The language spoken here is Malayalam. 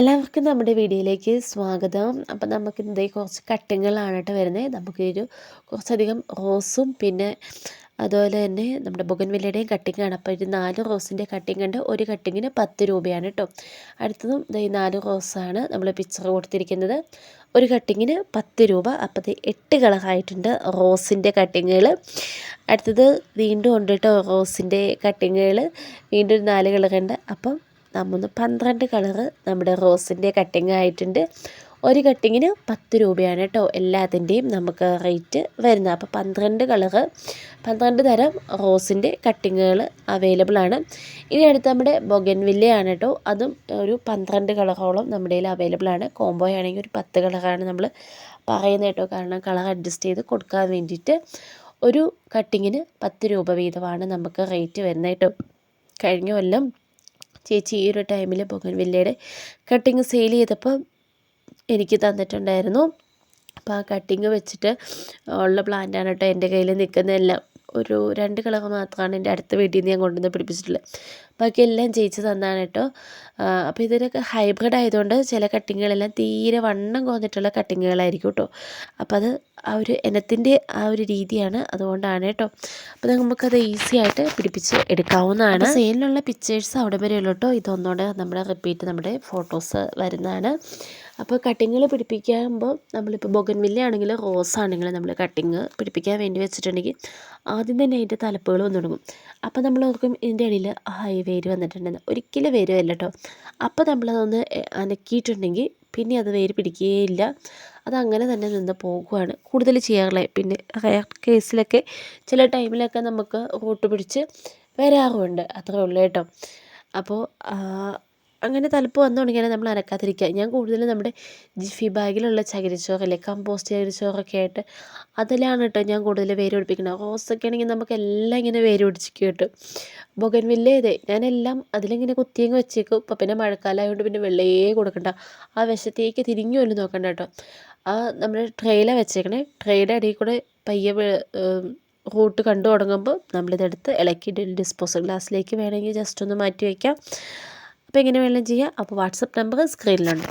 എല്ലാവർക്കും നമ്മുടെ വീഡിയോയിലേക്ക് സ്വാഗതം. അപ്പം നമുക്ക് ഇതേ കുറച്ച് കട്ടിങ്ങുകളാണ് കേട്ടോ വരുന്നത്. നമുക്കൊരു കുറച്ചധികം റോസും പിന്നെ അതുപോലെ തന്നെ നമ്മുടെ ബൊഗൻവില്ലയുടെയും കട്ടിങ്ങാണ്. അപ്പോൾ ഒരു നാല് റോസിന്റെ കട്ടിങ് ഉണ്ട്. ഒരു കട്ടിങ്ങിന് പത്ത് രൂപയാണ് കേട്ടോ. അടുത്തതും ഈ നാല് റോസാണ് നമ്മൾ പിക്ചർ കൊടുത്തിരിക്കുന്നത്. ഒരു കട്ടിങ്ങിന് പത്ത് രൂപ. അപ്പോൾ ഇത് എട്ട് കളറായിട്ടുണ്ട് റോസിന്റെ കട്ടിങ്ങുകൾ. അടുത്തത് വീണ്ടും ഉണ്ട് കേട്ടോ റോസിന്റെ കട്ടിങ്ങുകൾ. വീണ്ടും ഒരു നാല് കളറുണ്ട് അപ്പം നമ്മൾ പന്ത്രണ്ട് കളറ് നമ്മുടെ റോസിന്റെ കട്ടിങ് ആയിട്ടുണ്ട്. ഒരു കട്ടിങ്ങിന് പത്ത് രൂപയാണ് കേട്ടോ എല്ലാത്തിന്റെയും നമുക്ക് റേറ്റ് വരുന്നത്. അപ്പോൾ പന്ത്രണ്ട് കളറ് പന്ത്രണ്ട് തരം റോസിന്റെ കട്ടിങ്ങുകൾ അവൈലബിൾ ആണ്. ഇനി അടുത്ത് നമ്മുടെ ബൊഗൻവില്ലയാണ് കേട്ടോ അതും ഒരു പന്ത്രണ്ട് കളറോളം നമ്മുടെ കയ്യിൽ അവൈലബിൾ ആണ്. കോംബോ ആണെങ്കിൽ ഒരു പത്ത് കളറാണ് നമ്മൾ പറയുന്നത് കേട്ടോ കാരണം കളർ അഡ്ജസ്റ്റ് ചെയ്ത് കൊടുക്കാൻ വേണ്ടിയിട്ട് ഒരു കട്ടിങ്ങിന് പത്ത് രൂപ വീതമാണ് നമുക്ക് റേറ്റ് വരുന്നത് കേട്ടോ കഴിഞ്ഞ കൊല്ലം ചേച്ചി ഈ ഒരു ടൈമിൽ ബൊഗൻവില്ലയുടെ കട്ടിങ് സെയിൽ ചെയ്തപ്പോൾ എനിക്ക് തന്നിട്ടുണ്ടായിരുന്നു. അപ്പോൾ ആ കട്ടിങ് വെച്ചിട്ട് ഉള്ള പ്ലാന്റാണ് കേട്ടോ എന്റെ കയ്യിൽ നിൽക്കുന്നതെല്ലാം. ഒരു രണ്ട് കളർ മാത്രമാണ് എന്റെ അടുത്ത വീട്ടിൽ നിന്ന് ഞാൻ കൊണ്ടുവന്ന് പിടിപ്പിച്ചിട്ടുള്ളത്. ബാക്കി എല്ലാം ചേച്ചി തന്നാണ് കേട്ടോ അപ്പോൾ ഇതിനൊക്കെ ഹൈബ്രിഡ് ആയതുകൊണ്ട് ചില കട്ടിങ്ങുകളെല്ലാം തീരെ വണ്ണം കുറഞ്ഞിട്ടുള്ള കട്ടിങ്ങുകളായിരിക്കും കേട്ടോ അപ്പോൾ അത് ആ ഒരു ഇനത്തിന്റെ ആ ഒരു രീതിയാണ് അതുകൊണ്ടാണ് കേട്ടോ അപ്പോൾ നമുക്കത് ഈസി ആയിട്ട് പിടിപ്പിച്ച് എടുക്കാവുന്നതാണ്. സെയിലിലുള്ള പിക്ചേഴ്സ് അവിടെ വരെയുള്ളൂ കേട്ടോ ഇതൊന്നുകൂടെ നമ്മുടെ റിപ്പീറ്റ് നമ്മുടെ ഫോട്ടോസ് വരുന്നതാണ്. അപ്പോൾ കട്ടിങ്ങൾ പിടിപ്പിക്കുമ്പോൾ നമ്മളിപ്പോൾ ബൊഗൻവില്ല ആണെങ്കിൽ റോസ് ആണെങ്കിൽ നമ്മൾ കട്ടിങ് പിടിപ്പിക്കാൻ വേണ്ടി വെച്ചിട്ടുണ്ടെങ്കിൽ ആദ്യം തന്നെ അതിന്റെ തലപ്പുകൾ വന്നു തുടങ്ങും. അപ്പോൾ നമ്മൾ ഓർക്കും ഇതിന്റെ ഇടയിൽ ഹൈ വേര് വന്നിട്ടുണ്ടെന്ന്. ഒരിക്കലും വേര് വരില്ല കേട്ടോ അപ്പോൾ നമ്മളതൊന്ന് അനക്കിയിട്ടുണ്ടെങ്കിൽ പിന്നെ അത് വേര് പിടിക്കുകയില്ല അതങ്ങനെ തന്നെ നിന്ന് പോകുകയാണ് കൂടുതൽ ചെയ്യാറുള്ളത് പിന്നെ റയർ കേസിലൊക്കെ ചില ടൈമിലൊക്കെ നമുക്ക് റൂട്ട് പിടിച്ച് വരാറുമുണ്ട് അത്രേ ഉള്ളൂ കേട്ടോ. അപ്പോൾ അങ്ങനെ തലപ്പ് വന്നു തുടങ്ങിയാൽ നമ്മൾ അനക്കാതിരിക്കുക. ഞാൻ കൂടുതലും നമ്മുടെ ജിഫി ബാഗിലുള്ള ചകിരിച്ചോറല്ലേ കമ്പോസ്റ്റ് ചകിരിച്ചോറൊക്കെ ആയിട്ട് അതിലാണ് കേട്ടോ ഞാൻ കൂടുതൽ വേര് പിടിപ്പിക്കുന്നത്. റോസൊക്കെ ആണെങ്കിൽ നമുക്ക് എല്ലാം ഇങ്ങനെ വേര് പിടിച്ചിരിക്കും കേട്ടോ. ബൊഗൻവില്ല ഇതേ. ഞാനെല്ലാം അതിലിങ്ങനെ കുത്തിയങ്ങ് വെച്ചേക്കും. ഇപ്പം പിന്നെ മഴക്കാലമായതുകൊണ്ട് പിന്നെ വെള്ളയേ കൊടുക്കണ്ട. ആ വശത്തേക്ക് തിരിഞ്ഞു പോലും നോക്കണ്ട കേട്ടോ. ആ നമ്മുടെ ട്രെയിലാണ് വെച്ചേക്കണേ. ട്രെയുടെ അടിയിൽ കൂടെ പയ്യെ റൂട്ട് കണ്ടു തുടങ്ങുമ്പോൾ നമ്മളിതെടുത്ത് ഇളക്കി ഡിസ്പോസൽ ഗ്ലാസ്സിലേക്ക് വേണമെങ്കിൽ ജസ്റ്റ് ഒന്ന് മാറ്റി വയ്ക്കാം അപ്പോൾ എങ്ങനെ വേണമെങ്കിലും ചെയ്യാം. അപ്പോൾ വാട്സപ്പ് നമ്പർ സ്ക്രീനിലുണ്ട്.